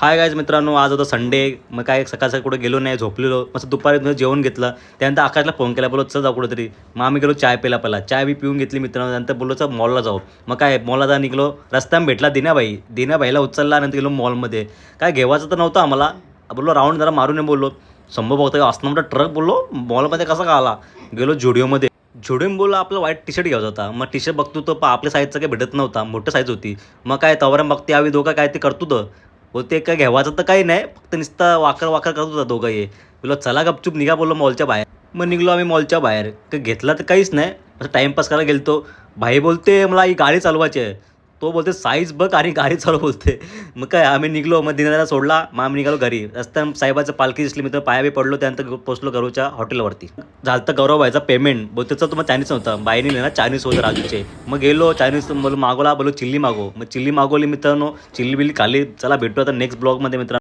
Hi guys मित्रांनो आज होता संडे मग काय सकाळ सकाळ कुठे गेलो नाही झोपलेलो. मस्त दुपारी जेवण घेतलं. त्यानंतर आकाशला फोन केला बोललो चल जाऊ कुठेतरी. मग आम्ही गेलो चाय प्यायला पहिला. चाय बी पिऊन घेतली मित्रांनो. नंतर बोललो चल मॉलला जाऊ. मग काय मॉलला जा निघलो. रस्त्यात भेटला दिनाबाई. दिनाबाईला उचलला नंतर गेलो मॉलमध्ये काय घेवायचं तर नव्हतं आम्हाला. बोललो राऊंड जरा मारून बोललो. संभव बघतो असं मोठा ट्रक बोललो मॉलमध्ये कसा का आला? गेलो झुडिओमध्ये. झुडिओम बोलला आपला व्हाईट टी शर्ट घ्यायचा होता. मग टी शर्ट बघतो तो पा आपल्या साईजचा काही भेटत नव्हता. मोठं साईज होती. मग काय तवरण बघते आम्ही दोघं काय ते करतो तर बोलते काय घ्यावाचं तर काही नाही फक्त नुसतं वाकर वाकर करत होता दोघं हे. बोललो चला गपचूप निघा बोललो मॉलच्या बाहेर. मग निघलो आम्ही मॉलच्या बाहेर. तर घेतला तर काहीच नाही. असं टाईमपास करायला गेलतो. भाई बोलते मला ही गाडी चालवायची आहे. तो बोलते साईज बघ आणि गाडी चालू बोलते. मग काय आम्ही निघलो मग दिनाला सोडला मग आम्ही निघालो घरी. रस्त्यात साहेबाचं पालखी दिसली मी तर पाया बी पडलो त्यानंतर पोचलो गरूच्या हॉटेलवरती. झालं तर गौरव व्हायचा पेमेंट बोलतेचा तुम्हाला चायनीज नव्हता. बाईने ना चायनीज होतं राजूचे. मग गेलो चायनीज बोल मागवला बोलू चिल्ली मागो. मग चिल्ली मागवली मित्रांनो चिल्ली बिल्ली खाली चला भेटू आता नेक्स्ट ब्लॉगमध्ये मित्रांनो.